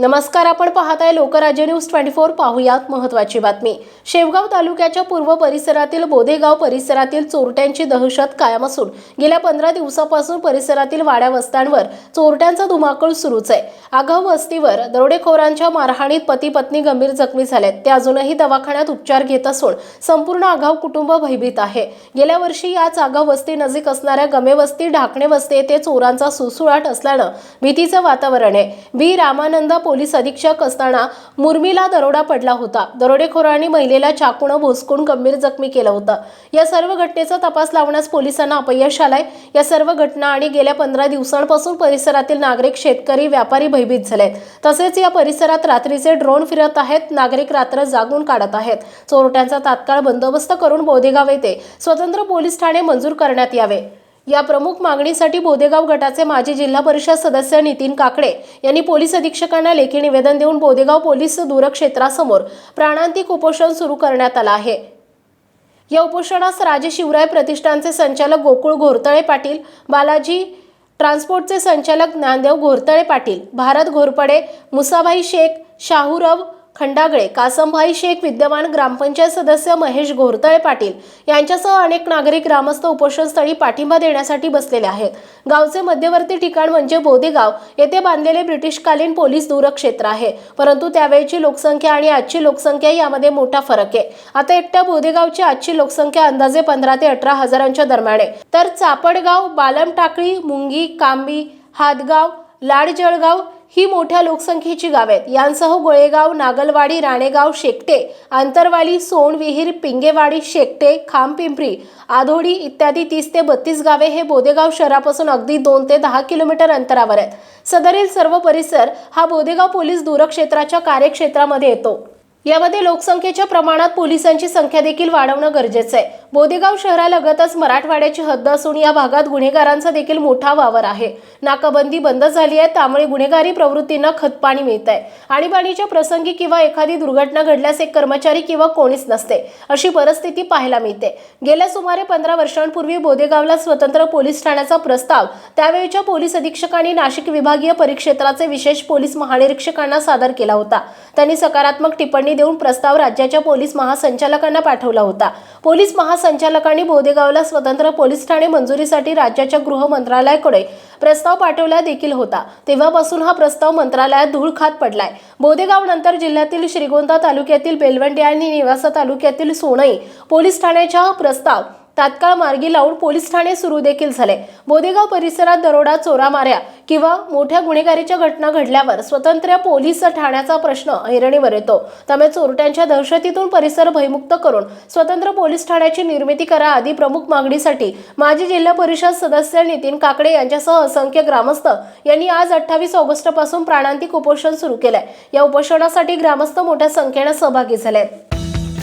नमस्कार आपण पाहताय लोकराज्य न्यूज ट्वेंटी फोर पाहूयात महत्वाची बातमी. शेवगाव तालुक्याच्या पूर्व परिसरातील बोधेगाव परिसरातील चोरट्यांची दहशत कायम असून गेल्या पंधरा दिवसापासून परिसरातील वाड्या वस्त्यांवर चोरट्यांचा धुमाकूळ सुरूच आहे. आगाव वस्तीवर दरोडेखोरांच्या मारहाणीत पती पत्नी गंभीर जखमी झालेत. ते अजूनही दवाखान्यात उपचार घेत असून संपूर्ण आगाव कुटुंब भयभीत आहे. गेल्या वर्षी याच आगाव वस्ती नजीक असणाऱ्या गमे वस्ती ढाकणे वस्ती येथे चोरांचा सुसुळाट असल्यानं भीतीचं वातावरण आहे. बी रामानंद पोलीस अधीक्षक असताना मुर्मीला दरोडा पडला होता. दरोडेखोरांनी महिलेला चाकूनं भोसकून गंभीर जखमी केलं होतं. या सर्व घटनेचा तपास लावण्यास पोलिसांना अपयश आलंय. या सर्व घटना आणि गेल्या पंधरा दिवसांपासून परिसरातील नागरिक शेतकरी व्यापारी भयभीत झालेत. तसेच या परिसरात रात्रीचे ड्रोन फिरत आहेत. नागरिक रात्र जागून काढत आहेत. चोरट्यांचा तात्काळ बंदोबस्त करून बोधेगाव येथे स्वतंत्र पोलीस ठाणे मंजूर करण्यात यावे. या प्रमुख मागणीसाठी बोदेगाव गटाचे माजी जिल्हा परिषद सदस्य नितीन काकडे यांनी पोलीस अधीक्षकांना लेखी निवेदन देऊन बोदेगाव पोलीस दूरक्षेत्रासमोर प्राणांतिक उपोषण सुरू करण्यात आलं आहे. या उपोषणास राजे शिवराय प्रतिष्ठानचे संचालक गोकुळ घोरतळे पाटील बालाजी ट्रान्सपोर्टचे संचालक ज्ञानदेव घोरतळे पाटील भारत घोरपडे मुसाभाई शेख शाहूरव खंडागळे कासमभाई शेख विद्यमान ग्रामपंचायत सदस्य महेश घोरतळे पाटील यांच्यासह अनेक नागरिक ग्रामस्थ उपोषणस्थळी पाठिंबा देण्यासाठी बसलेले आहेत. गावचे मध्यवर्ती ठिकाण म्हणजे बोदेगाव येथे बांधलेले ब्रिटिशकालीन पोलीस दूरक्षेत्र आहे. परंतु त्यावेळची लोकसंख्या आणि आजची लोकसंख्या यामध्ये मोठा फरक आहे. आता एकट्या बोदेगावची आजची लोकसंख्या अंदाजे पंधरा ते अठरा हजारांच्या दरम्यान आहे. तर चापडगाव बालमटाकळी मुंगी कांबी हातगाव लाडजळगाव ही मोठ्या लोकसंख्येची गावे आहेत. यांसह गोळेगाव नागलवाडी राणेगाव शेकटे आंतरवाली सोनविहीर पिंगेवाडी शेकटे खामपिंपरी आधोडी इत्यादी तीस ते बत्तीस गावे हे बोदेगाव शहरापासून अगदी दोन ते दहा किलोमीटर अंतरावर आहेत. सदरील सर्व परिसर हा बोदेगाव पोलीस दूरक्षेत्राच्या कार्यक्षेत्रामध्ये येतो. यामध्ये लोकसंख्येच्या प्रमाणात पोलिसांची संख्या देखील वाढवणं गरजेचं आहे. बोदेगाव शहरालगतच मराठवाड्याची हद्द असून या भागात गुन्हेगारांचा देखील मोठा वावर आहे. नाकाबंदी बंद झाली आहे त्यामुळे गुन्हेगारी प्रवृत्तींना खतपाणी मिळत आहे आणीबाणीच्या प्रसंगी किंवा एखादी दुर्घटना घडल्यास एक कर्मचारी किंवा कोणीच नसते अशी परिस्थिती पाहायला मिळते. गेल्या सुमारे पंधरा वर्षांपूर्वी बोदेगावला स्वतंत्र पोलीस ठाण्याचा प्रस्ताव त्यावेळच्या पोलीस अधीक्षकांनी नाशिक विभागीय परिक्षेत्राचे विशेष पोलीस महानिरीक्षकांना सादर केला होता. त्यांनी सकारात्मक टिप्पणी देऊन प्रस्ताव राज्याच्या पोलीस महासंचालकांना पाठवला होता. पोलीस महासंचालकांनी बोदेगावला स्वतंत्र पोलीस ठाणे मंजुरीसाठी राज्याच्या गृह मंत्रालयाकडे प्रस्ताव पाठवला देखील होता. तेव्हापासून हा प्रस्ताव मंत्रालयात धूळ खात पडलाय. बोदेगाव नंतर जिल्ह्यातील श्रीगोंदा तालुक्यातील बेलवंडी आणि निवासा तालुक्यातील सोनई पोलीस ठाण्याचा प्रस्ताव तात्काळ मार्गी लावून पोलीस ठाणे सुरू देखील झाले. बोदेगाव परिसरात दरोडा चोरामाऱ्या किंवा मोठ्या गुन्हेगारीच्या घटना घडल्यावर स्वतंत्र पोलीस ठाण्याचा प्रश्न ऐरणीवर येतो. त्यामुळे चोरट्यांच्या दहशतीतून परिसर भयमुक्त करून स्वतंत्र पोलीस ठाण्याची निर्मिती करा आदी प्रमुख मागणीसाठी माजी जिल्हा परिषद सदस्य नितीन काकडे यांच्यासह असंख्य ग्रामस्थ यांनी आज अठ्ठावीस ऑगस्टपासून प्राणांतिक उपोषण सुरू केलंय. या उपोषणासाठी ग्रामस्थ मोठ्या संख्येनं सहभागी झाले आहेत